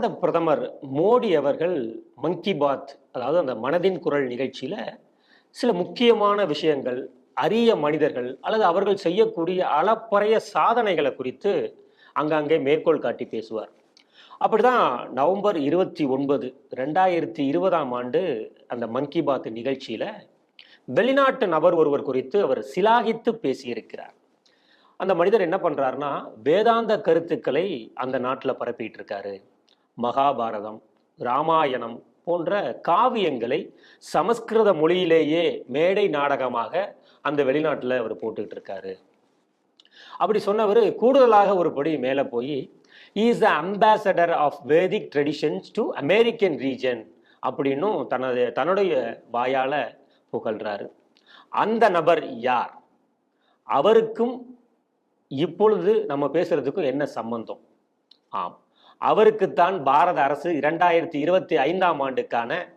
பாரத பிரதமர் மோடி அவர்கள் மங்கி பாத் அதாவது அந்த மனதின் குரல் நிகழ்ச்சியில சில முக்கியமான விஷயங்கள் அரிய மனிதர்கள் அல்லது அவர்கள் செய்யக்கூடிய அளப்பறைய சாதனைகளை குறித்து அங்கங்கே மேற்கோள் காட்டி பேசுவார். அப்படிதான் நவம்பர் இருபத்தி ஒன்பது ரெண்டாயிரத்தி இருபதாம் ஆண்டு அந்த மன் கி பாத் நிகழ்ச்சியில வெளிநாட்டு நபர் ஒருவர் குறித்து அவர் சிலாகித்து பேசியிருக்கிறார். அந்த மனிதர் என்ன பண்றாருன்னா வேதாந்த கருத்துக்களை அந்த நாட்டில் பரப்பிட்டு இருக்காரு. மகாபாரதம் ராமாயணம் போன்ற காவியங்களை சமஸ்கிருத மொழியிலேயே மேடை நாடகமாக அந்த வெளிநாட்டில் அவர் போட்டுக்கிட்டு இருக்காரு. அப்படி சொன்னவர் கூடுதலாக ஒரு படி மேலே போய் is the ambassador of Vedic traditions to American region அப்படின்னும் தனது தன்னுடைய வாயால் புகழ்றாரு. அந்த நபர் யார்? அவருக்கும் இப்பொழுது நம்ம பேசுறதுக்கும் என்ன சம்பந்தம்? ஆம். அவருக்குத்தான் பாரத அரசு இரண்டாயிரத்தி இருபத்தி ஐந்தாம் ஆண்டுக்கான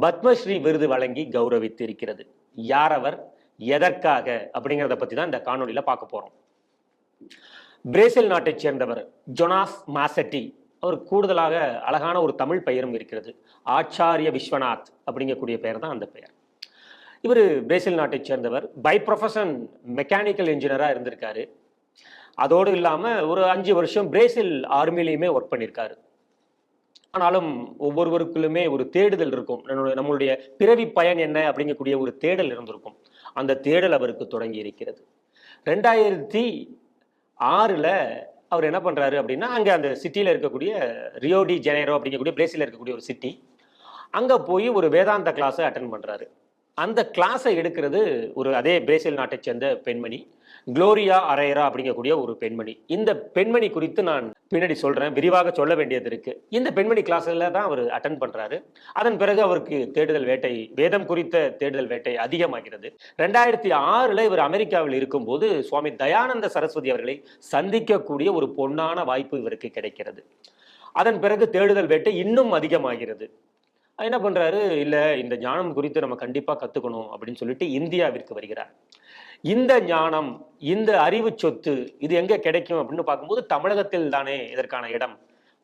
பத்மஸ்ரீ விருது வழங்கி கௌரவித்திருக்கிறது. யார் அவர்? எதற்காக? அப்படிங்கிறத பத்தி தான் இந்த காணொளியில பார்க்க போறோம். பிரேசில் நாட்டைச் சேர்ந்தவர் ஜொனாஸ் மாசட்டி. அவர் கூடுதலாக அழகான ஒரு தமிழ் பெயரும் இருக்கிறது. ஆச்சாரிய விஸ்வநாத் அப்படிங்கக்கூடிய பெயர் தான் அந்த பெயர். இவர் பிரேசில் நாட்டைச் சேர்ந்தவர். பை ப்ரொஃபஷன் மெக்கானிக்கல் இன்ஜினியராக இருந்திருக்காரு. அதோடு இல்லாமல் ஒரு அஞ்சு வருஷம் பிரேசில் ஆர்மிலையுமே ஒர்க் பண்ணியிருக்காரு ஆனாலும் ஒவ்வொருவருக்குள்ளுமே ஒரு தேடுதல் இருக்கும். நம்மளுடைய நம்மளுடைய பிறவி பயன் என்ன அப்படிங்கக்கூடிய ஒரு தேடல் இருந்திருக்கும். அந்த தேடல் அவருக்கு தொடங்கி இருக்கிறது. ரெண்டாயிரத்தி ஆறில் அவர் என்ன பண்ணுறாரு அப்படின்னா அங்கே அந்த சிட்டியில் இருக்கக்கூடிய ரியோடி ஜெனேரோ அப்படிங்கக்கூடிய பிரேசிலில் இருக்கக்கூடிய ஒரு சிட்டி அங்கே போய் ஒரு வேதாந்த கிளாஸை அட்டன் பண்ணுறாரு அந்த கிளாஸை எடுக்கிறது ஒரு அதே பிரேசில் நாட்டைச் சேர்ந்த பெண்மணி குளோரியா அரேரா அப்படிங்கக்கூடிய ஒரு பெண்மணி. இந்த பெண்மணி குறித்து நான் பின்னாடி சொல்றேன் விரிவாக சொல்ல வேண்டியது இருக்கு. இந்த பெண்மணி கிளாஸ்ல தான் அவர் அட்டன் பண்றாரு. அதன் பிறகு அவருக்கு தேடுதல் வேட்டை வேதம் குறித்த தேடுதல் வேட்டை அதிகமாகிறது. ரெண்டாயிரத்தி ஆறுல இவர் அமெரிக்காவில் இருக்கும்போது சுவாமி தயானந்த சரஸ்வதி அவர்களை சந்திக்கக்கூடிய ஒரு பொன்னான வாய்ப்பு இவருக்கு கிடைக்கிறது. அதன் பிறகு தேடுதல் வேட்டை இன்னும் அதிகமாகிறது. என்ன பண்ணுறாரு இல்லை இந்த ஞானம் குறித்து நம்ம கண்டிப்பாக கற்றுக்கணும் அப்படின்னு சொல்லிட்டு இந்தியாவிற்கு வருகிறார். இந்த ஞானம் இந்த அறிவு சொத்து இது எங்கே கிடைக்கும் அப்படின்னு பார்க்கும்போது தமிழகத்தில் தானே இதற்கான இடம்.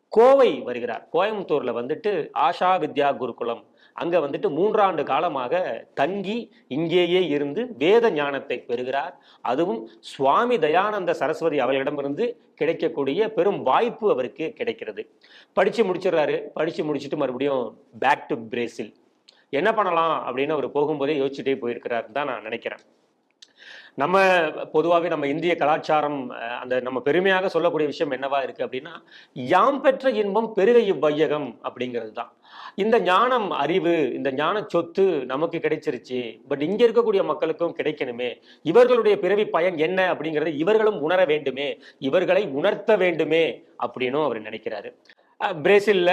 கோவை வருகிறார். கோயம்புத்தூரில் வந்துட்டு ஆஷா வித்யா குருகுலம் அங்கே வந்துட்டு மூன்றாண்டு காலமாக தங்கி இங்கேயே இருந்து வேத ஞானத்தை பெறுகிறார். அதுவும் சுவாமி தயானந்த சரஸ்வதி அவர்களிடமிருந்து கிடைக்கக்கூடிய பெரும் வாய்ப்பு அவருக்கு கிடைக்கிறது. படித்து முடிச்சிடுறாரு. படித்து முடிச்சுட்டு மறுபடியும் பேக் டு பிரேசில் என்ன பண்ணலாம் அப்படின்னு அவர் போகும்போதே யோசிச்சுட்டே போயிருக்கிறாருன்னு தான் நான் நினைக்கிறேன். நம்ம பொதுவாகவே நம்ம இந்திய கலாச்சாரம் அந்த நம்ம பெருமையாக சொல்லக்கூடிய விஷயம் என்னவா இருக்குது அப்படின்னா யாம் பெற்ற இன்பம் பெருகை இவ்வையகம் அப்படிங்கிறது தான் இந்த ஞானம் அறிவு இந்த ஞான சொத்து நமக்கு கிடைச்சிருச்சு. பட் இங்கே இருக்கக்கூடிய மக்களுக்கும் கிடைக்கணுமே. இவர்களுடைய பிறவி பயன் என்ன அப்படிங்கிறத இவர்களும் உணர வேண்டுமே. இவர்களை உணர்த்த வேண்டுமே அப்படின்னும் அவர் நினைக்கிறாரு. பிரேசிலில் பிரேசில்ல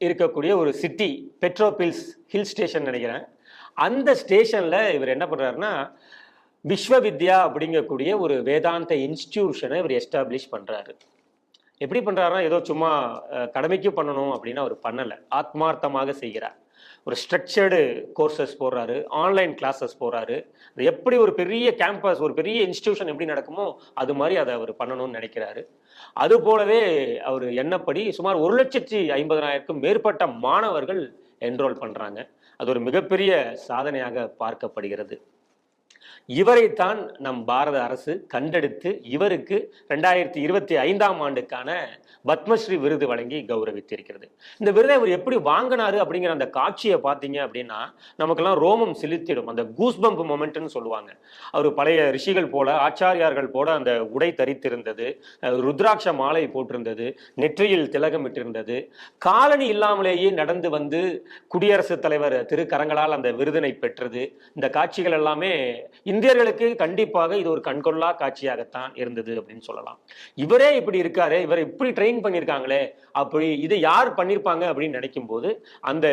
இருக்கக்கூடிய ஒரு சிட்டி பெட்ரோபில்ஸ் ஹில் ஸ்டேஷன் நினைக்கிறேன். அந்த ஸ்டேஷனில் இவர் என்ன பண்ணுறாருன்னா விஸ்வவித்யா அப்படிங்கக்கூடிய ஒரு வேதாந்த இன்ஸ்டிடியூஷனை இவர் எஸ்டாப்ளிஷ் பண்ணுறாரு எப்படி பண்ணுறாருன்னா ஏதோ சும்மா கடமைக்கு பண்ணணும் அப்படின்னு அவர் பண்ணலை. ஆத்மார்த்தமாக செய்கிறார். ஒரு ஸ்ட்ரக்சர்டு கோர்சஸ் போடுறாரு ஆன்லைன் கிளாஸஸ் போகிறாரு அது எப்படி ஒரு பெரிய கேம்பஸ் ஒரு பெரிய இன்ஸ்டியூஷன் எப்படி நடக்குமோ அது மாதிரி அதை அவர் பண்ணணும்னு நினைக்கிறாரு. அது போலவே அவர் எண்ணப்படி சுமார் ஒரு லட்சத்தி ஐம்பதனாயிரக்கும் மேற்பட்ட மாணவர்கள் என்ரோல் பண்ணுறாங்க அது ஒரு மிகப்பெரிய சாதனையாக பார்க்கப்படுகிறது. இவரைத்தான் நம் பாரத அரசு கண்டெடுத்து இவருக்கு ரெண்டாயிரத்தி இருபத்தி ஐந்தாம் ஆண்டுக்கான பத்மஸ்ரீ விருது வழங்கி கௌரவித்திருக்கிறது. இந்த விருதை அவர் எப்படி வாங்கினாரு அப்படிங்கிற அந்த காட்சியை பார்த்தீங்க அப்படின்னா நமக்கெல்லாம் ரோமம் செலுத்திடும். அந்த கூஸ்பம்ப் மொமெண்ட்னு சொல்லுவாங்க. அவர் பழைய ரிஷிகள் போல ஆச்சாரியார்கள் போல அந்த உடை தரித்திருந்தது ருத்ராட்ச மாலை போட்டிருந்தது நெற்றியில் திலகமிட்டிருந்தது காலனி இல்லாமலேயே நடந்து வந்து குடியரசுத் தலைவர் திருக்கரங்களால் அந்த விருதினை பெற்றது. இந்த காட்சிகள் எல்லாமே இந்தியர்களுக்கு கண்டிப்பாக இது ஒரு கண்கொள்ளா காட்சியாகத்தான் இருந்தது அப்படின்னு சொல்லலாம். இவரே இப்படி இருக்காரு இவரை இப்படி ட்ரெயின் பண்ணியிருக்காங்களே அப்படி இதை யார் பண்ணியிருப்பாங்க அப்படின்னு நினைக்கும் போது அந்த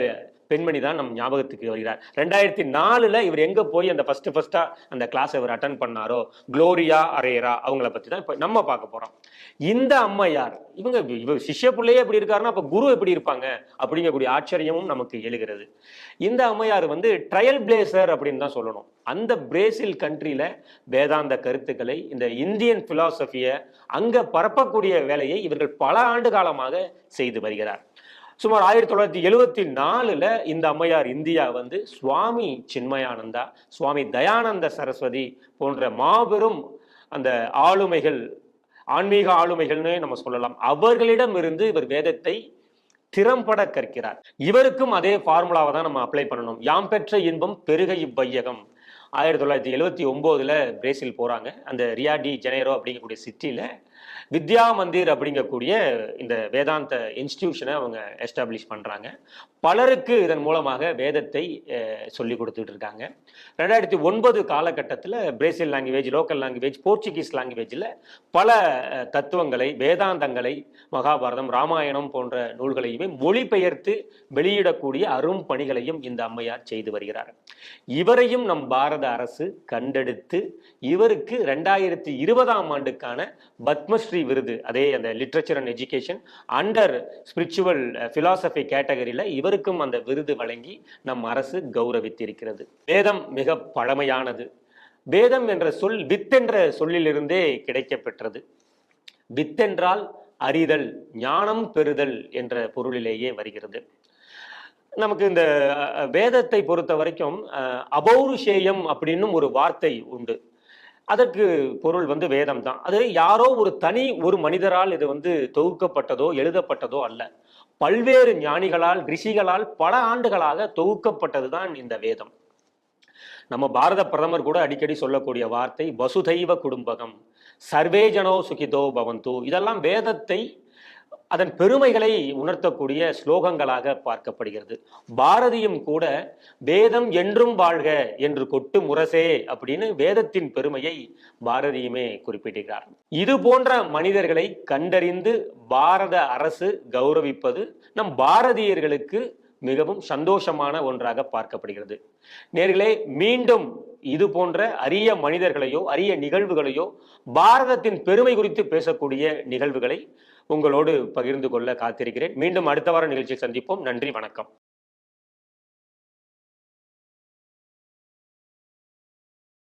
பெண்மணி தான் நம் ஞாபகத்துக்கு வருகிறார். ரெண்டாயிரத்தி நாலுல இவர் எங்க போய் அந்த ஃபர்ஸ்ட் ஃபர்ஸ்டா அந்த கிளாஸ் இவர் அட்டன் பண்ணாரோ? குளோரியா அரேரா அவங்கள பத்தி தான் இப்ப நம்ம பார்க்க போறோம். இந்த அம்மையார் இவங்க இவ சிஷ்ய பிள்ளையே எப்படி இருக்காருன்னா அப்ப குரு எப்படி இருப்பாங்க? அப்படிங்கக்கூடிய ஆச்சரியமும் நமக்கு எழுகிறது. இந்த அம்மையார் வந்து ட்ரையல் பிளேசர் அப்படின்னு தான் சொல்லணும். அந்த பிரேசில் கண்ட்ரியில வேதாந்த கருத்துக்களை இந்த இந்தியன் பிலாசபியை அங்க பரப்பக்கூடிய வேலையை இவர்கள் பல ஆண்டு காலமாக செய்து வருகிறார். சுமார் ஆயிரத்தி தொள்ளாயிரத்தி எழுவத்தி நாலில் இந்த அம்மையார் இந்தியா வந்து சுவாமி சின்மயானந்தா சுவாமி தயானந்த சரஸ்வதி போன்ற மாபெரும் அந்த ஆளுமைகள் ஆன்மீக ஆளுமைகள்னு நம்ம சொல்லலாம். அவர்களிடம் இருந்து இவர் வேதத்தை திறம்பட கற்கிறார். இவருக்கும் அதே ஃபார்முலாவை தான் நம்ம அப்ளை பண்ணணும். யாம் பெற்ற இன்பம் பெருக இவ்வையகம். ஆயிரத்தி தொள்ளாயிரத்தி எழுவத்தி ஒம்போதுல பிரேசில் போறாங்க. அந்த ரியாடி ஜெனேரோ அப்படிங்கக்கூடிய சிட்டியில வித்யா மந்திர் அப்படிங்கக்கூடிய இந்த வேதாந்த இன்ஸ்டிடியூஷனை அவங்க எஸ்டாப்ளிஷ் பண்ணுறாங்க பலருக்கு இதன் மூலமாக வேதத்தை சொல்லி கொடுத்துட்டு இருக்காங்க. ரெண்டாயிரத்தி ஒன்பது காலகட்டத்தில் Brazil language local language Portuguese லாங்குவேஜில் பல தத்துவங்களை வேதாந்தங்களை மகாபாரதம் ராமாயணம் போன்ற நூல்களையுமே மொழிபெயர்த்து வெளியிடக்கூடிய அரும் பணிகளையும் இந்த அம்மையார் செய்து வருகிறார். இவரையும் நம் பாரத அரசு கண்டெடுத்து இவருக்கு ரெண்டாயிரத்தி இருபதாம் ஆண்டுக்கான பத்மஸ்ரீ விருது. அதே அந்த literature and education under spiritual philosophy கேட்டகரியில் இவருக்கும் அந்த விருது வழங்கி நம் அரசு கௌரவித்திருக்கிறது. வேதம் மிக பழமையானது. வேதம் என்ற சொல் வித்தென்ற சொல்லிலிருந்தே கிடைக்கப்பெற்றது. வித்தென்றால் அறிதல் ஞானம் பெறுதல் என்ற பொருளிலேயே வருகிறது. நமக்கு இந்த வேதத்தை பொறுத்த வரைக்கும் அபௌருஷேயம் அப்படின்னும் ஒரு வார்த்தை உண்டு. அதற்கு பொருள் வந்து வேதம் தான் அது யாரோ ஒரு தனி ஒரு மனிதரால் இது வந்து தொகுக்கப்பட்டதோ எழுதப்பட்டதோ அல்ல. பல்வேறு ஞானிகளால் ரிஷிகளால் பல ஆண்டுகளாக தொகுக்கப்பட்டது தான் இந்த வேதம். நம்ம பாரத பிரதமர் கூட அடிக்கடி சொல்லக்கூடிய வார்த்தை வசுதைவ குடும்பகம் சர்வேஜனோ சுகிதோ பவந்தோ. இதெல்லாம் வேதத்தை அதன் பெருமைகளை உணர்த்தக்கூடிய ஸ்லோகங்களாக பார்க்கப்படுகிறது. பாரதியும் கூட வேதம் என்றும் வாழ்க என்று கொட்டு முரசே அப்படின்னு வேதத்தின் பெருமையை பாரதியுமே குறிப்பிடுகிறார். இது போன்ற மனிதர்களை கண்டறிந்து பாரத அரசு கௌரவிப்பது நம் பாரதியர்களுக்கு மிகவும் சந்தோஷமான ஒன்றாக பார்க்கப்படுகிறது. நேர்களே மீண்டும் இது போன்ற அரிய மனிதர்களையோ அரிய நிகழ்வுகளையோ பாரதத்தின் பெருமை குறித்து பேசக்கூடிய நிகழ்வுகளை உங்களோடு பகிர்ந்து கொள்ள காத்திருக்கிறேன். மீண்டும் அடுத்த வார நிகழ்ச்சியில் சந்திப்போம். நன்றி வணக்கம்.